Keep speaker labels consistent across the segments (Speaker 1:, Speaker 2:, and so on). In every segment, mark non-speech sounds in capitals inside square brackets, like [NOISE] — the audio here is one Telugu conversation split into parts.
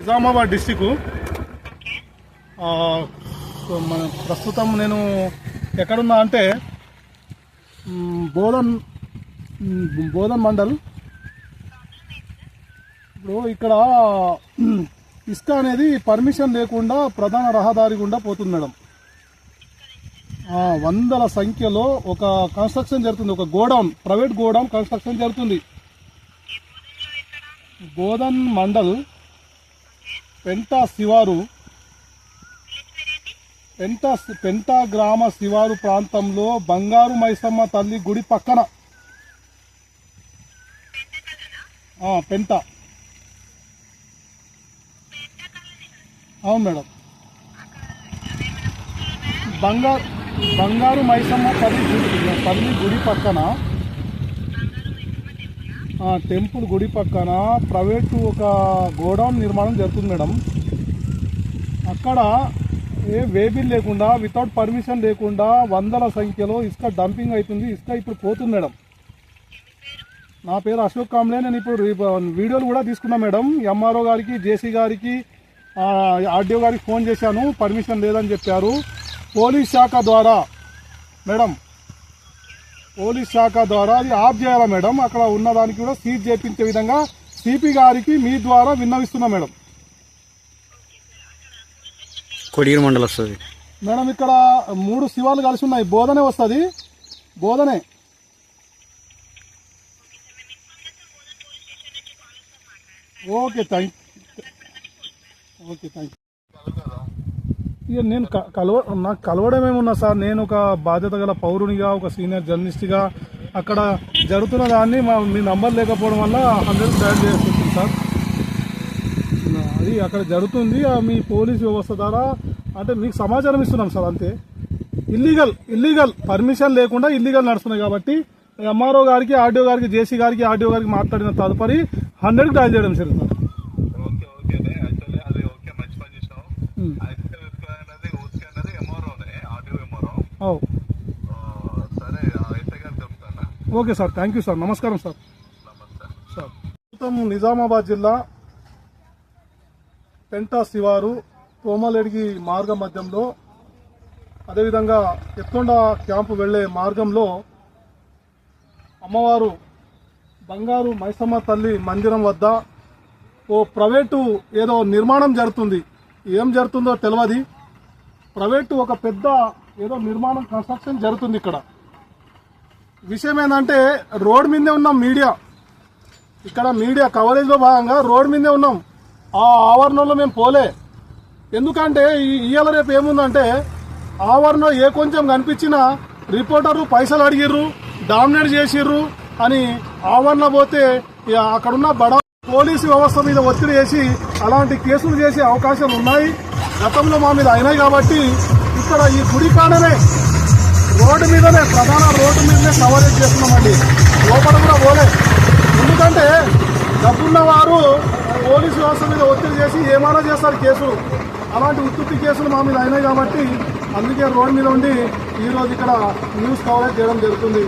Speaker 1: నిజామాబాద్ డిస్టిక్ మన ప్రస్తుతం నేను ఎక్కడున్నా అంటే బోధన్ బోధన్ మండల్. ఇప్పుడు ఇక్కడ మ్, ఇసుక అనేది పర్మిషన్ లేకుండా ప్రధాన రహదారి గుండా పోతుంది మేడం. వందల సంఖ్యలో ఒక కన్స్ట్రక్షన్ జరుగుతుంది. ఒక గోడౌన్ ప్రైవేట్ గోడౌన్ కన్స్ట్రక్షన్ జరుగుతుంది. బోధన్ మండల్ పెంటా శివారు పెంటా పెంటా గ్రామ శివారు ప్రాంతంలో బంగారు మైసమ్మ తల్లి గుడి పక్కన. పెంట. అవును మేడం. బంగారు బంగారు మైసమ్మ తల్లి గుడి తల్లి గుడి పక్కన టెంపుల్ గుడి పక్కన ప్రైవేటు ఒక గోడౌన్ నిర్మాణం జరుగుతుంది మేడం. అక్కడ ఏ వేబిల్ లేకుండా వితౌట్ పర్మిషన్ లేకుండా వందల సంఖ్యలో ఇసుక డంపింగ్ అవుతుంది ఇసుక ఇప్పుడు పోతుంది మేడం. నా పేరు అశోక్ కాంబ్లే నేను ఇప్పుడు వీడియోలు కూడా తీసుకున్నా మేడం. ఎంఆర్ఓ గారికి జేసీ గారికి ఆర్డీఓ గారికి ఫోన్ చేశాను పర్మిషన్ లేదని చెప్పారు. పోలీస్ శాఖ ద్వారా మేడం పోలీస్ శాఖ ద్వారా అది ఆఫ్ చేయాలా మేడం? అక్కడ ఉన్నదానికి కూడా సీజ్ చేపించే విధంగా సిపి గారికి మీ ద్వారా విన్నవిస్తున్నా మేడం.
Speaker 2: కొడిగిరి మండలం వస్తుంది.
Speaker 1: మేడం ఇక్కడ మూడు శివాలు కలిసి ఉన్నాయి. బోధనే వస్తుంది. బోధనే. ఓకే థ్యాంక్ ఓకే థ్యాంక్ ఇక నేను క- కలవ నాకు కలవడం ఏమున్నా సార్? నేను ఒక బాధ్యత గల పౌరునిగా ఒక సీనియర్ జర్నలిస్ట్గా అక్కడ జరుగుతున్న దాన్ని మా మీ నంబర్ లేకపోవడం వల్ల హండ్రెడ్ డయల్ చేస్తుంది సార్. అది అక్కడ జరుగుతుంది. మీ పోలీస్ వ్యవస్థ ద్వారా అంటే మీకు సమాచారం ఇస్తున్నాం సార్ అంతే. ఇల్లీగల్ ఇల్లీగల్ పర్మిషన్ లేకుండా ఇల్లీగల్ నడుస్తున్నాయి కాబట్టి ఎంఆర్ఓ గారికి ఆర్డీఓ గారికి జేసీ గారికి ఆర్డీఓ గారికి మాట్లాడిన తదుపరి హండ్రెడ్కి డయల్ చేయడం జరుగుతుంది సార్
Speaker 3: ఓకే ఓకేనే యాక్చువల్లీ అది ఓకే మంచి పని చేసినావు
Speaker 1: ఉమ్.
Speaker 3: ఐస్క్రీమ్ ఇస్క్రీమ్ అనేది ఊరికే అనేది ఎంఆర్ఓనే ఆడియో ఎంఆర్ఓ
Speaker 1: అవు
Speaker 3: సరే ఆ ఎస్ఐ గారు చెప్తాను
Speaker 1: okay sir thank you sir. నమస్కారం సార్. సార్. ప్రస్తుతం నిజామాబాద్ జిల్లా పెంటా శివారు తోమలేడికి మార్గ మధ్యంలో అదేవిధంగా ఎత్తుండ క్యాంపు వెళ్ళే మార్గంలో అమ్మవారు బంగారు మైసమ్మ తల్లి మందిరం వద్ద ఓ ప్రైవేటు ఏదో నిర్మాణం జరుగుతుంది. ఏం జరుగుతుందో తెలియదు ప్రైవేటు ఒక పెద్ద ఏదో నిర్మాణం కన్స్ట్రక్షన్ జరుగుతుంది ఇక్కడ. విషయం ఏంటంటే రోడ్ మీదే ఉన్నాం మీడియా. ఇక్కడ మీడియా కవరేజ్లో భాగంగా రోడ్ మీదే ఉన్నాం. ఆ ఆవరణలో మేము పోలే. ఎందుకంటే ఈ- ఇయ్యాల రేపు ఏముందంటే ఆవరణలో ఏ కొంచెం కనిపించినా రిపోర్టర్లు పైసలు అడిగిర్రు డామినేట్ చేసిర్రు అని ఆవరణ పోతే అక్కడున్న బడా పోలీసు వ్యవస్థ మీద ఒత్తిడి చేసి అలాంటి కేసులు చేసే అవకాశాలు ఉన్నాయి. గతంలో మా మీద అయినాయి కాబట్టి ఇక్కడ ఈ గుడి కాడనే రోడ్డు మీదనే ప్రధాన రోడ్డు మీదనే కవరేజ్ చేస్తున్నామండి. లోపల కూడా పోలే. ఎందుకంటే డబ్బున్న వారు పోలీసు వ్యవస్థ మీద ఒత్తిడి చేసి ఏమైనా చేస్తారు కేసులు అలాంటి ఉత్తుత్తి కేసులు మా మీద అయినాయి కాబట్టి అందుకే రోడ్డు మీద ఉండి ఈరోజు ఇక్కడ న్యూస్ కవరేజ్ చేయడం జరుగుతుంది.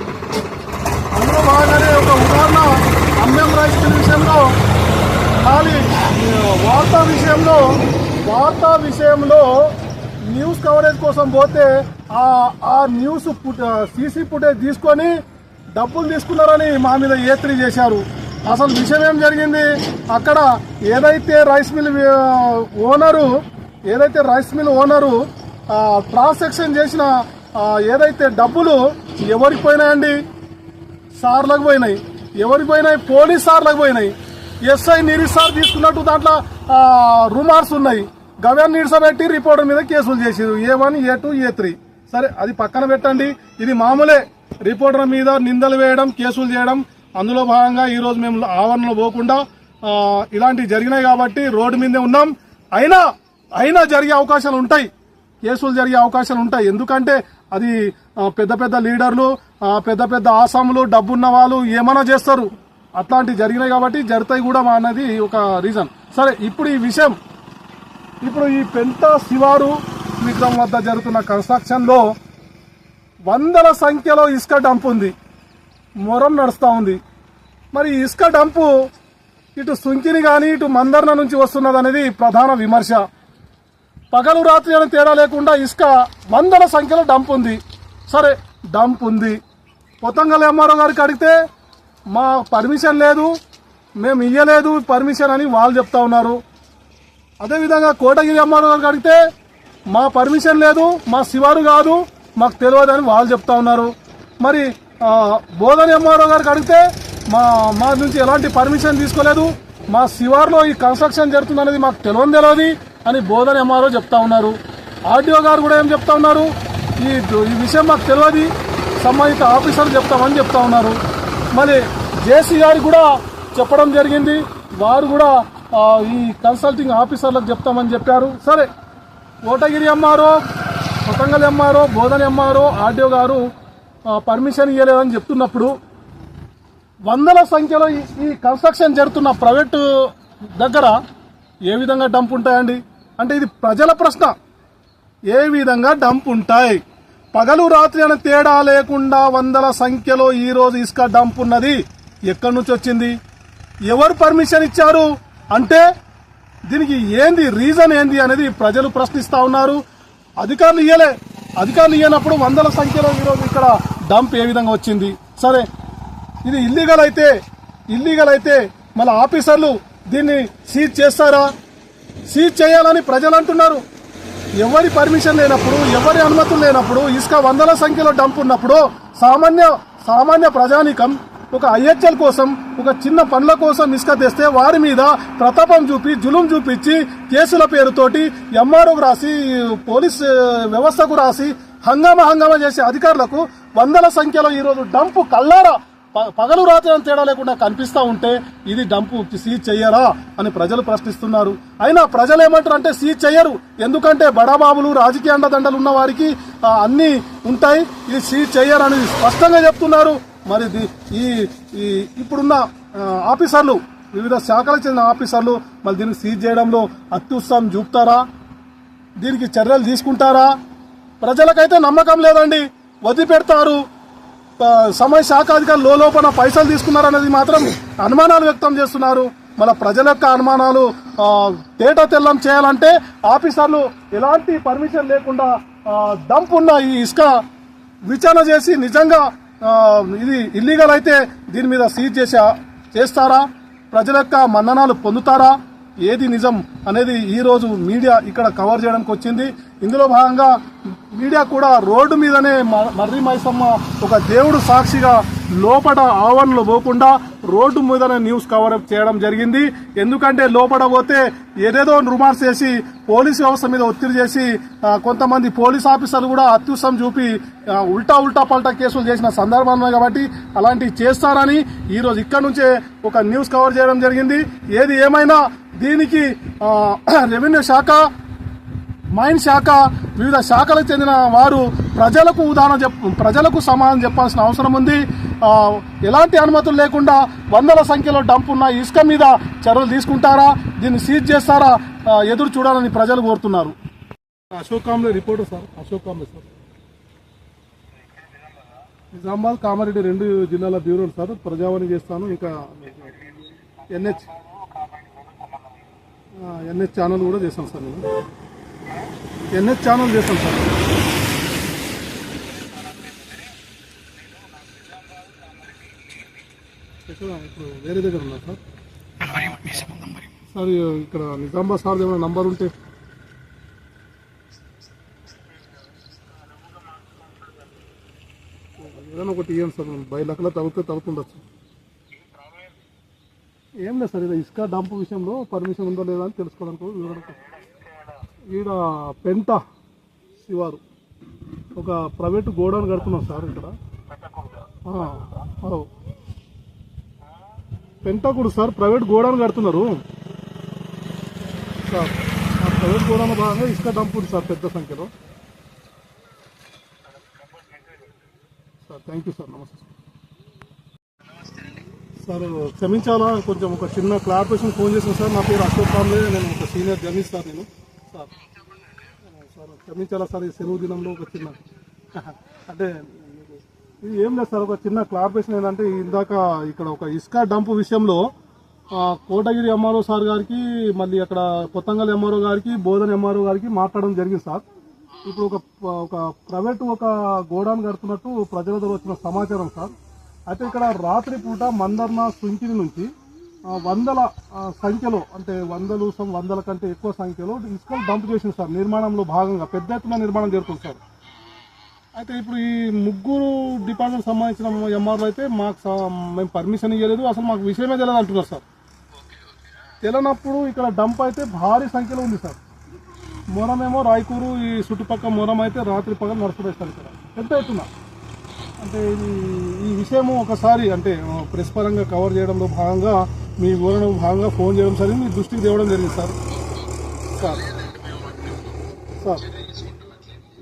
Speaker 1: అందులో భాగంగానే ఒక ఉదాహరణ అమ్మం రైస్ విషయంలో ఖాళీ వార్తా విషయంలో వార్తా విషయంలో న్యూస్ కవరేజ్ కోసం పోతే ఆ న్యూస్ సీసీ ఫుటేజ్ తీసుకొని డబ్బులు తీసుకున్నారని మా మీద ఏత్రి చేశారు. అసలు విషయం ఏం జరిగింది? అక్కడ ఏదైతే రైస్ మిల్ ఓనరు ఏదైతే రైస్ మిల్ ఓనరు ట్రాన్సాక్షన్ చేసిన ఏదైతే డబ్బులు ఎవరికి పోయినాయండి? సార్లకు పోయినాయి. ఎవరికి పోయినాయి? పోలీస్ సార్లకు పోయినాయి. ఎస్ఐ నిరీష్ సార్ తీసుకున్నట్టు దాంట్లో రుమార్స్ ఉన్నాయి. గవర్నర్ నిడిసబెట్టి రిపోర్టర్ మీద కేసులు చేసేది A one A two A three. సరే అది పక్కన పెట్టండి. ఇది మామూలే. రిపోర్టర్ మీద నిందలు వేయడం కేసులు చేయడం అందులో భాగంగా ఈరోజు మేము ఆవరణలో పోకుండా ఇలాంటివి జరిగినాయి కాబట్టి రోడ్డు మీదే ఉన్నాం. అయినా అయినా జరిగే అవకాశాలు ఉంటాయి. కేసులు జరిగే అవకాశాలు ఉంటాయి. ఎందుకంటే అది పెద్ద పెద్ద లీడర్లు పెద్ద పెద్ద ఆసాములు డబ్బున్న వాళ్ళు ఏమైనా చేస్తారు. అట్లాంటివి జరిగినాయి కాబట్టి జరుగుతాయి కూడా మా అన్నది ఒక రీజన్. సరే ఇప్పుడు ఈ విషయం ఇప్పుడు ఈ పెంట శివారు విగ్రహం వద్ద జరుగుతున్న కన్స్ట్రక్షన్లో వందల సంఖ్యలో ఇసుక డంప్ ఉంది. మొరం నడుస్తూ ఉంది. మరి ఇసుక డంపు ఇటు సుంకిని కానీ ఇటు మందర్న నుంచి వస్తున్నది అనేది ప్రధాన విమర్శ. పగలు రాత్రి అని తేడా లేకుండా ఇసుక వందల సంఖ్యలో డంప్ ఉంది. సరే డంప్ ఉంది. పొత్తంగల్ ఎంఆర్ఓ గారికి అడిగితే మా పర్మిషన్ లేదు మేము ఇయ్యలేదు పర్మిషన్ అని వాళ్ళు చెప్తా ఉన్నారు. అదేవిధంగా కోటగిరి ఎంఆర్ఓ గారికి అడిగితే మా పర్మిషన్ లేదు మా శివారు కాదు మాకు తెలియదు అని వాళ్ళు చెప్తా ఉన్నారు. మరి బోధని బోధన గారికి అడిగితే మా మా నుంచి ఎలాంటి పర్మిషన్ తీసుకోలేదు మా శివార్లో ఈ కన్స్ట్రక్షన్ జరుగుతుందనేది మాకు తెలియని తెలియదు అని బోధన ఎంఆర్ఓ చెప్తా ఉన్నారు. ఆర్డీఓ గారు కూడా ఏం చెప్తా ఉన్నారు ఈ ఈ విషయం మాకు తెలియదు సంబంధిత ఆఫీసర్లు చెప్తామని చెప్తా ఉన్నారు. మరి జేసీ గారికి కూడా చెప్పడం జరిగింది వారు కూడా ఈ కన్సల్టింగ్ ఆఫీసర్లకు చెప్తామని చెప్పారు. సరే కోటగిరి అమ్మారో కొతంగల్ అమ్మారో బోధన అమ్మారో ఆర్డీఓ గారు పర్మిషన్ ఇవ్వలేదని చెప్తున్నప్పుడు వందల సంఖ్యలో ఈ- ఈ కన్స్ట్రక్షన్ జరుగుతున్న ప్రైవేటు దగ్గర ఏ విధంగా డంప్ ఉంటాయండి? అంటే ఇది ప్రజల ప్రశ్న. ఏ విధంగా డంప్ ఉంటాయి? పగలు రాత్రి అనే తేడా లేకుండా వందల సంఖ్యలో ఈరోజు ఇసుక డంప్ ఉన్నది. ఎక్కడి నుంచి వచ్చింది? ఎవరు పర్మిషన్ ఇచ్చారు? అంటే దీనికి ఏంది రీజన్ ఏంది అనేది ప్రజలు ప్రశ్నిస్తా ఉన్నారు. అధికారులు ఇయ్యలే. అధికారులు ఇయ్యనప్పుడు వందల సంఖ్యలో ఈరోజు ఇక్కడ డంప్ ఏ విధంగా వచ్చింది? సరే ఇది ఇల్లీగల్ అయితే ఇల్లీగల్ అయితే మళ్ళీ ఆఫీసర్లు దీన్ని సీజ్ చేస్తారా? సీజ్ చేయాలని ప్రజలు అంటున్నారు. ఎవరి పర్మిషన్ లేనప్పుడు ఎవరి అనుమతులు లేనప్పుడు ఇసుక వందల సంఖ్యలో డంప్ ఉన్నప్పుడు సామాన్య సామాన్య ప్రజానికం ఒక ఐహెచ్ఎల్ కోసం ఒక చిన్న పనుల కోసం ఇసుక తెస్తే వారి మీద ప్రతాపం చూపి జులుం చూపించి కేసుల పేరుతోటి ఎంఆర్ఓకు రాసి పోలీస్ వ్యవస్థకు రాసి హంగామా హంగామా చేసే అధికారులకు వందల సంఖ్యలో ఈరోజు డంపు కల్లారా పగలు రాత్రి అని తేడా లేకుండా కనిపిస్తా ఉంటే ఇది డంపు సీజ్ చెయ్యరా అని ప్రజలు ప్రశ్నిస్తున్నారు. అయినా ప్రజలు ఏమంటారు అంటే సీజ్ చెయ్యరు. ఎందుకంటే బడాబాబులు రాజకీయ అండదండలు ఉన్న వారికి అన్నీ ఉంటాయి. ఇది సీజ్ చెయ్యరు అని స్పష్టంగా చెప్తున్నారు. మరి ఈ ఈ ఇప్పుడున్న ఆఫీసర్లు వివిధ శాఖలకు చెందిన ఆఫీసర్లు మరి దీన్ని సీజ్ చేయడంలో అత్యుత్సాహం చూపుతారా? దీనికి చర్యలు తీసుకుంటారా? ప్రజలకైతే నమ్మకం లేదండి. వదిలిపెడతారు సమయ శాఖ అధికారులు లోపల పైసలు తీసుకున్నారనేది మాత్రం అనుమానాలు వ్యక్తం చేస్తున్నారు. మన ప్రజల యొక్క అనుమానాలు తేట తెల్లం చేయాలంటే ఆఫీసర్లు ఎలాంటి పర్మిషన్ లేకుండా ఆ, డంప్ ఉన్న ఈ ఇసుక విచారణ చేసి నిజంగా ఇది ఇల్లీగల్ అయితే దీని మీద సీజ్ చేసే చేస్తారా? ప్రజల యొక్క మన్ననాలు పొందుతారా? ఏది నిజం అనేది ఈరోజు మీడియా ఇక్కడ కవర్ చేయడానికి వచ్చింది. ఇందులో భాగంగా మీడియా కూడా రోడ్డు మీదనే మ- మర్రి మైసమ్మ ఒక దేవుడు సాక్షిగా లోపల ఆవరణలో పోకుండా రోడ్డు మీదనే న్యూస్ కవర్ చేయడం జరిగింది. ఎందుకంటే లోపల పోతే ఏదేదో రుమార్స్ చేసి పోలీస్ వ్యవస్థ మీద ఒత్తిడి చేసి కొంతమంది పోలీస్ ఆఫీసర్లు కూడా అత్యుత్సం చూపి ఉల్టా ఉల్టా పల్టా కేసులు చేసిన సందర్భం ఉన్నాయి కాబట్టి అలాంటివి చేస్తారని ఈరోజు ఇక్కడ నుంచే ఒక న్యూస్ కవర్ చేయడం జరిగింది. ఏది ఏమైనా దీనికి రెవెన్యూ శాఖ మైన్ శాఖ వివిధ శాఖలకు చెందిన వారు ప్రజలకు ఉదాహరణ చెప్ ప్రజలకు సమాధానం చెప్పాల్సిన అవసరం ఉంది. ఎలాంటి అనుమతులు లేకుండా వందల సంఖ్యలో డంప్ ఉన్న ఇసుక మీద చర్యలు తీసుకుంటారా? దీన్ని సీజ్ చేస్తారా? ఎదురు చూడాలని ప్రజలు కోరుతున్నారు. Ashok Kamble reporter sir Ashok Kamble sir. Nizamabad Kamareddy రెండు జిల్లాల బ్యూరో సార్ ప్రజావాణి చేస్తాను ఇంకా ఎన్హెచ్ ఎన్హెచ్ ఛానల్ కూడా చేస్తాను సార్ నేను. ఎన్హెచ్ ఛానల్ చేస్తాను సార్. ఇప్పుడు వేరే దగ్గర ఉన్నా సార్. సార్ ఇక్కడ నిజామాబాద్ సార్ ఏమైనా నంబర్ ఉంటే. ఏదైనా ఒకటి ఇవ్వండి సార్ బై లెక్కలో తగ్గితే తగ్గుతుండొచ్చు ఏం లేదు సార్ ఇది ఇసుక డంప్ విషయంలో పర్మిషన్ ఉందో లేదా అని తెలుసుకోవడానికి వివరణ. ఈడ పెంట శివారు. ఒక ప్రైవేట్ గోడౌన్ కడుతున్నాం సార్ ఇక్కడ. ఆ, సార్ ప్రైవేట్ గోడౌన్ కడుతున్నారు. సార్ ఆ ప్రైవేట్ గోడౌన్ భాగంగా ఇసుక డంప్ ఉంది సార్ పెద్ద సంఖ్యలో. Sir thank you sir. నమస్తే సార్. క్షమించాలా? కొంచెం ఒక చిన్న క్లారిఫికేషన్ ఫోన్ చేశాను సార్. నా పేరు అశోక్ కాంబే నేను ఒక సీనియర్ జర్నలిస్ట్ సార్ నేను. సార్ సార్ క్షమించాలా సార్ ఈ సెలవు దినంలో ఒక చిన్న [LAUGHS] అంటే ఇది ఏం లేదు సార్ ఒక చిన్న క్లారిఫికేషన్ ఏంటంటే ఇందాక ఇక్కడ ఒక ఇసుక డంప్ విషయంలో కోటగిరి ఎంఆర్ఓ సార్ గారికి మళ్ళీ అక్కడ కొత్తంగల్ ఎంఆర్ఓ గారికి బోధన ఎంఆర్ఓ గారికి మాట్లాడడం జరిగింది సార్. ఇప్పుడు ఒక ఒక ప్రైవేట్ ఒక గోడౌన్ కడుతున్నట్టు ప్రజల వచ్చిన సమాచారం సార్. అయితే ఇక్కడ రాత్రి పూట మందర్న సుంకిని నుంచి వందల సంఖ్యలో అంటే వందలు సం- వందల కంటే ఎక్కువ సంఖ్యలో ఇసుకలు డంప్ చేసింది సార్ నిర్మాణంలో భాగంగా పెద్ద ఎత్తున నిర్మాణం జరుగుతుంది సార్. అయితే ఇప్పుడు ఈ ముగ్గురు డిపార్ట్మెంట్ సంబంధించిన ఎంఆర్ఓ అయితే మాకు మేము పర్మిషన్ ఇవ్వలేదు అసలు మాకు విషయమే తెలియదు అంటున్నారు సార్. తెలియనప్పుడు ఇక్కడ డంప్ అయితే భారీ సంఖ్యలో ఉంది సార్. మొరమేమో రాయకూరు ఈ చుట్టుపక్కల మొరం అయితే రాత్రి పగలు నడుస్తున్నాయి ఇక్కడ. పెద్ద ఎత్తున అంటే ఇది ఈ విషయము ఒకసారి అంటే ప్రెస్ పరంగా కవర్ చేయడంలో భాగంగా మీ వివరణ భాగంగా ఫోన్ చేయడం సరే మీ దృష్టికి తేవడం జరిగింది సార్. సార్. సార్.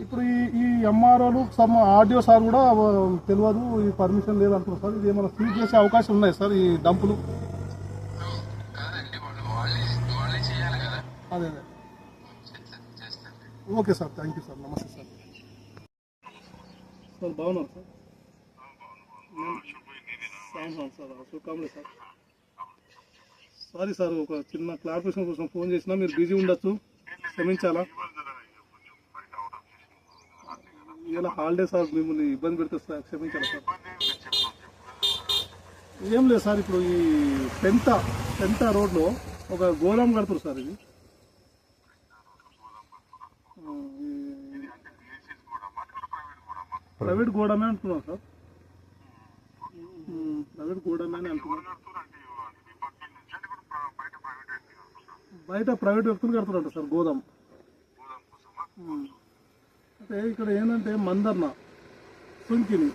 Speaker 1: ఇప్పుడు ఈ ఈ ఎంఆర్ఓలు సమ్ ఆర్డిఓ సార్ కూడా తెలియదు ఈ పర్మిషన్ లేదు అంటున్నారు సార్. ఇది ఏమైనా సీజ్ చేసే అవకాశం ఉన్నాయి సార్ ఈ డంపులు? అదే అదే. Okay sir thank you sir. నమస్తే సార్. సార్ బాగున్నారు సార్? అవును సార్ సార్. సారీ సార్ ఒక చిన్న క్లారిఫికేషన్ కోసం ఫోన్ చేసినా మీరు బిజీ ఉండొచ్చు. క్షమించాలా? ఇలా హాలిడే సార్ మిమ్మల్ని ఇబ్బంది పెడితే సార్ క్షమించాలి సార్? ఏం లేదు సార్ ఇప్పుడు ఈ పెంట పెంత రోడ్లో ఒక గోదాం కడుతున్నారు సార్ ఇది. ప్రైవేట్ గోడమే అంటున్నాం సార్. ప్రైవేట్ గోడమే అని అంటున్నాం బయట ప్రైవేట్ వ్యక్తులు కడుతున్నారంట సార్ గోదాం. అంటే ఇక్కడ ఏంటంటే మందర్న సుంకిని.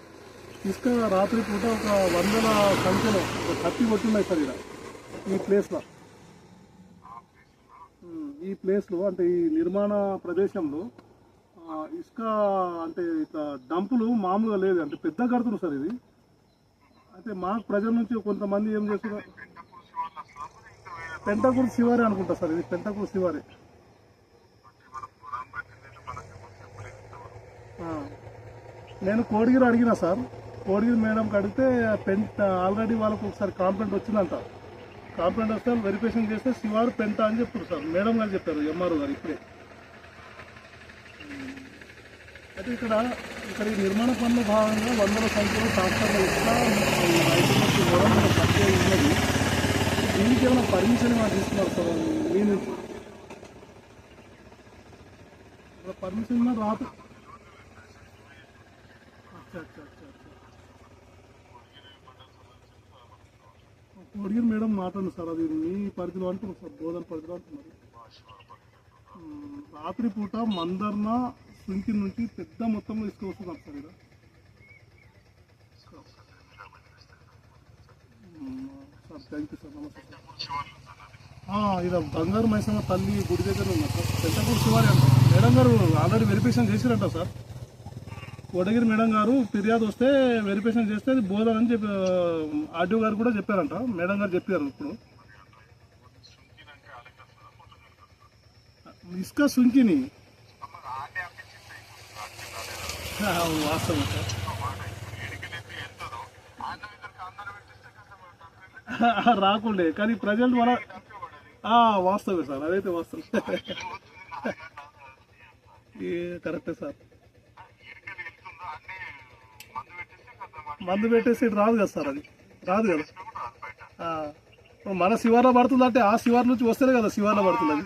Speaker 1: ఇసుక రాత్రి పూట ఒక వందల సంఖ్యలో ఒక కత్తి కొట్టున్నాయి సార్ ఇక్కడ ఈ ప్లేస్లో. ఈ ప్లేస్లో అంటే ఈ నిర్మాణ ప్రదేశంలో ఇసుక అంటే ఇట్లా డంపులు మామూలుగా లేదు అంటే పెద్ద కడుతున్నారు సార్ ఇది. అయితే మాకు ప్రజల నుంచి కొంతమంది ఏం చేస్తున్నారు? పెంటకూరు శివారి అనుకుంటా సార్ ఇది పెంటకూరు శివారి. నేను కోడిగిరి అడిగిన సార్. కోడిగిరి మేడంకి అడిగితే పెన్ ఆల్రెడీ వాళ్ళకు ఒకసారి కాంప్లైంట్ వచ్చిందంట. కాంప్లైంట్ వస్తే వెరిఫికేషన్ చేస్తే శివారు పెంట అని చెప్తారు సార్. మేడం గారు చెప్పారు ఎంఆర్ఓ గారు ఇప్పుడే. అయితే ఇక్కడ ఇక్కడ ఈ నిర్మాణ పనుల భాగంగా వందల సంఖ్యలో ట్రాన్స్ఫర్లు ఇట్లా రైతు ఉన్నది. దీనికి ఏమైనా పర్మిషన్ ఏమైనా తీసుకున్నారు సార్? మీ నుంచి పర్మిషన్ రాదు కోడిగిరి మేడం మాట్లాడండి సార్ అది మీ పరిధిలో అంటున్నారు సార్ బోధన పరిధిలో అంటున్నారు. రాత్రి పూట మందర్న సుంకి నుంచి పెద్ద మొత్తంలో తీసుకువస్తున్నారు సార్ ఇక్కడ sir thank you sir namaste ఇలా ఇది బంగారు మైసమ్మ తల్లి గుడి దగ్గర ఉన్నారు సార్. పెద్దపూడి శివారి అంట. మేడం గారు ఆల్రెడీ వెరిఫికేషన్ చేసిరంట సార్. వడగిరి మేడం గారు ఫిర్యాదు వస్తే వెరిఫికేషన్ చేస్తే అది బోధన అని చెప్పి ఆర్డీఓ గారు కూడా చెప్పారంట. మేడం గారు చెప్పారు ఇప్పుడు. ఇసుక సుంకిని. వాస్తవం సార్. [LAUGHS] రాకుండే కానీ ప్రజెంట్ మన వాస్తవే సార్ అదైతే వాస్తవం. [LAUGHS] ఏ కరెక్టే సార్. మందు పెట్టేసి రాదు కదా సార్ అది? రాదు కదా? మన శివార్లో పడుతుంది అంటే ఆ శివార్ నుంచి వస్తేనే కదా శివార్లో పడుతుంది అది.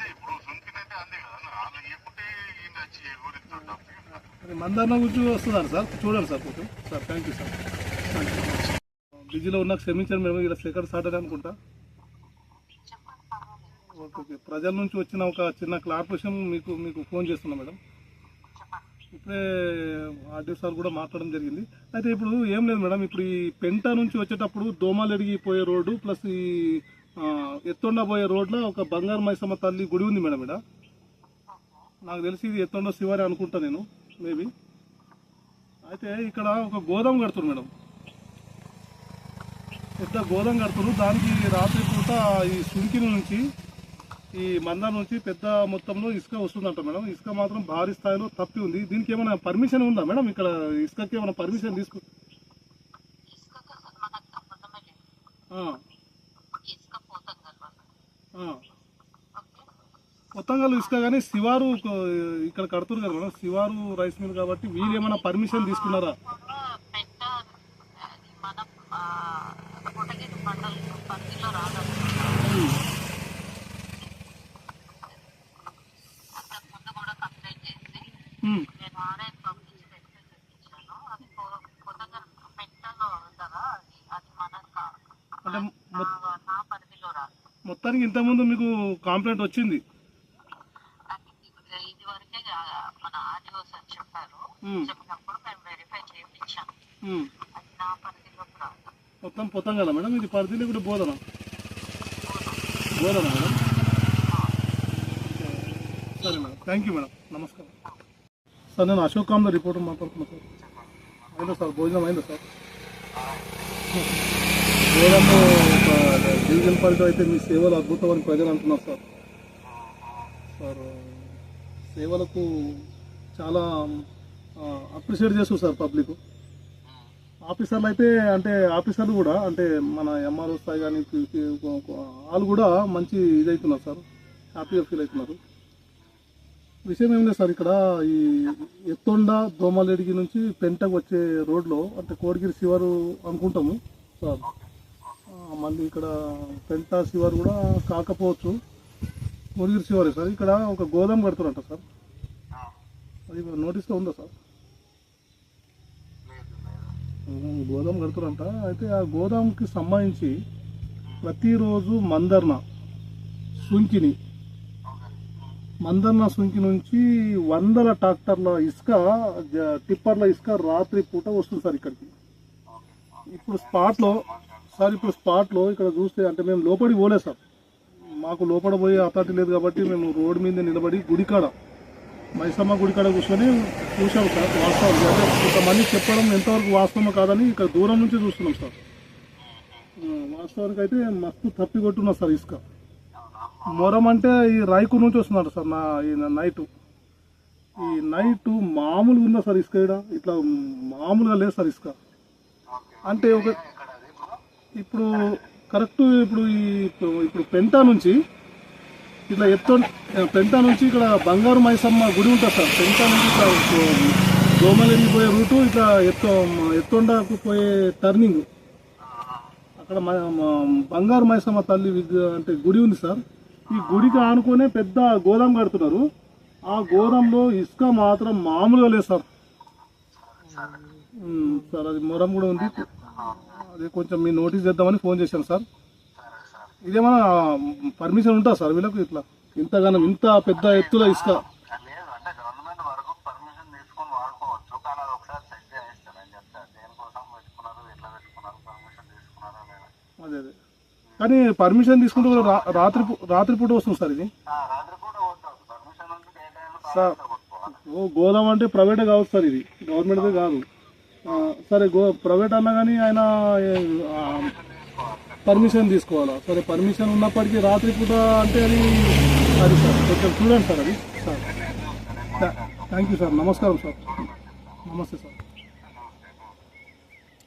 Speaker 1: అది మందన్న గురించి వస్తుందండి సార్. చూడండి సార్ కొంచెం సార్ థ్యాంక్ యూ సార్. బిజీలో ఉన్న క్షమించండి మేము ఇలా సెకండ్ సాటర్డే అనుకుంటా. Okay okay. ప్రజల నుంచి వచ్చిన ఒక చిన్న క్లారిఫికేషన్ మీకు మీకు ఫోన్ చేస్తున్నాం మేడం. ఇప్పుడే ఆర్డీ సార్ కూడా మాట్లాడడం జరిగింది. అయితే ఇప్పుడు ఏం లేదు మేడం ఇప్పుడు ఈ పెంట నుంచి వచ్చేటప్పుడు దోమలు ఎడిగిపోయే రోడ్డు ప్లస్ ఈ ఎత్తుండ పోయే రోడ్లో ఒక బంగారు మైసమ్మ తల్లి గుడి ఉంది మేడం ఇక్కడ. నాకు తెలిసి ఇది ఎత్తుండ శివారి అనుకుంటా నేను మేబీ. అయితే ఇక్కడ ఒక గోదాం కడుతున్నారు మేడం. పెద్ద గోదాం కడుతున్నారు. దానికి రాత్రి పూట ఈ సుడికి నుంచి ఈ మంద నుంచి పెద్ద మొత్తంలో ఇసుక వస్తుందంట మేడం. ఇసుక మాత్రం భారీ స్థాయిలో తప్పి ఉంది. దీనికి ఏమైనా పర్మిషన్ ఉందా మేడం? ఇక్కడ ఇసుకకి ఏమైనా పర్మిషన్ తీసుకు. కొత్తగా ఇసుక కానీ శివారు ఇక్కడ కడుతున్నారు కదా మేడం. శివారు రైస్ మిల్ కాబట్టి వీళ్ళు ఏమైనా పర్మిషన్ తీసుకున్నారా?
Speaker 4: మన ఆ, కోటగిరి మండలం పరిధిలో రాదు అంతకుముందు కూడా కంప్లైంట్ చేసి
Speaker 1: ఉమ్.
Speaker 4: నేను ఆర్ఐ పంపించి రెస్పెక్ట్ తెప్పించాను అది కొ- కొత్తగా పెట్టలో కదా అది అది మనకు కాదు
Speaker 1: అంటే మొ-
Speaker 4: నా- నా పరిధిలో రాదు
Speaker 1: మొత్తానికి ఇంతకుముందు మీకు కంప్లైంట్ వచ్చింది.
Speaker 4: మన ఆర్డీఓ సార్ చెప్పారు.
Speaker 1: ఉమ్.
Speaker 4: చెప్పినప్పుడు మేము వెరిఫై చేయించాం.
Speaker 1: ఉమ్.
Speaker 4: అది నా పరిధిలోకి రాదు
Speaker 1: మొత్తం పొత్తం కదా మేడం? ఇది పరిధిలో కూడా బోధన? బోధన మేడం? సరే మేడం. Thank you madam. నమస్కారం. సార్ నేను అశోక్ కామ్లో రిపోర్టర్ మాట్లాడుతున్నా సార్. అయిందా సార్? భోజనం అయిందా సార్? ఒక డివిజన్ పరిధిలో అయితే మీ సేవలు అద్భుతం అని ప్రజలు అంటున్నారు సార్. సార్ సేవలకు చాలా అప్రిషియేట్ చేస్తారు సార్ పబ్లిక్. ఆఫీసర్లు అయితే అంటే ఆఫీసర్లు కూడా అంటే మన ఎంఆర్ఓ స్థాయి కానీ వాళ్ళు కూడా మంచి ఇదవుతున్నారు సార్. హ్యాపీగా ఫీల్ అవుతున్నారు. విషయం ఏం లేదు సార్ ఇక్కడ ఈ ఎత్తొండ దోమలేడిగి నుంచి పెంటకు వచ్చే రోడ్లో అంటే కోడిగిరి శివారు అనుకుంటాము సార్. మళ్ళీ ఇక్కడ పెంటా శివారు కూడా కాకపోవచ్చు. మురిగిరి శివారే సార్. ఇక్కడ ఒక గోదాం కడుతున్నట్ట సార్. అది నోటీస్లో ఉందా సార్? గోధుమ గోదాం కడుతురంట అయితే ఆ గోదాంకి సంబంధించి ప్రతిరోజు మందర్న సుంకిని మందర్న సుంకి నుంచి వందల ట్రాక్టర్ల ఇసుక టిప్పర్ల ఇసుక రాత్రి పూట వస్తుంది సార్ ఇక్కడికి. ఇప్పుడు స్పాట్లో సార్ ఇప్పుడు స్పాట్లో ఇక్కడ చూస్తే అంటే మేము లోపలికి పోలేదు సార్. మాకు లోపల పోయే అథారిటీ లేదు కాబట్టి మేము రోడ్డు మీద నిలబడి గుడికాడ మైసమ్మ గుడికాడ కూర్చొని చూసాం సార్ వాస్తవం. అంటే కొంతమంది చెప్పడం ఎంతవరకు వాస్తవమో కాదని ఇక్కడ దూరం నుంచి చూస్తున్నాం సార్. వాస్తవానికి అయితే మస్తు తప్పి కొట్టున్నా సార్ ఇసుక. మొరం అంటే ఈ రైకు నుంచి వస్తున్నాడు సార్ నా ఈ నైట్. ఈ నైట్ మామూలుగా ఉందా సార్ ఇసుక ఇక్కడ ఇట్లా మామూలుగా లేదు సార్ ఇసుక. అంటే ఒక ఇప్పుడు కరెక్ట్ ఇప్పుడు ఈ ఇప్పుడు పెంటా నుంచి ఇట్లా ఎత్తు పెంటా నుంచి ఇక్కడ బంగారు మైసమ్మ గుడి ఉంటుంది సార్. పెంటా నుంచి ఇట్లా దోమలెల్లి పోయే రూటు ఇట్లా ఎత్తు ఎత్తుండకు పోయే టర్నింగ్. అక్కడ బంగారు మైసమ్మ తల్లి అంటే గుడి ఉంది సార్. ఈ గుడికి ఆనుకునే పెద్ద గోదాం కడుతున్నారు. ఆ గోదాంలో ఇసుక మాత్రం మామూలుగా లేదు సార్. సార్ అది మొరం కూడా ఉంది. అదే కొంచెం మీ నోటీస్ చేద్దామని ఫోన్ చేశాను సార్. ఇదేమన్నా పర్మిషన్ ఉంటుందా సార్ వీళ్ళకు ఇట్లా? ఇంతగానం ఇంత పెద్ద ఎత్తులో ఇసుక.
Speaker 3: అదే
Speaker 1: అదే. కానీ పర్మిషన్ తీసుకుంటే రాత్రి రాత్రిపూట వస్తుంది సార్ ఇది? సార్ ఓ గోదాం అంటే ప్రైవేటే కావచ్చు సార్ ఇది. గవర్నమెంట్దే కాదు. సరే గో ప్రైవేట్ అన్నా కానీ ఆయన పర్మిషన్ తీసుకోవాలా? సరే పర్మిషన్ ఉన్నప్పటికీ రాత్రి పూట అంటే అది అది సార్ కొంచెం చూడండి సార్ అది సార్. థ్యాంక్ యూ సార్ నమస్కారం సార్. నమస్తే సార్.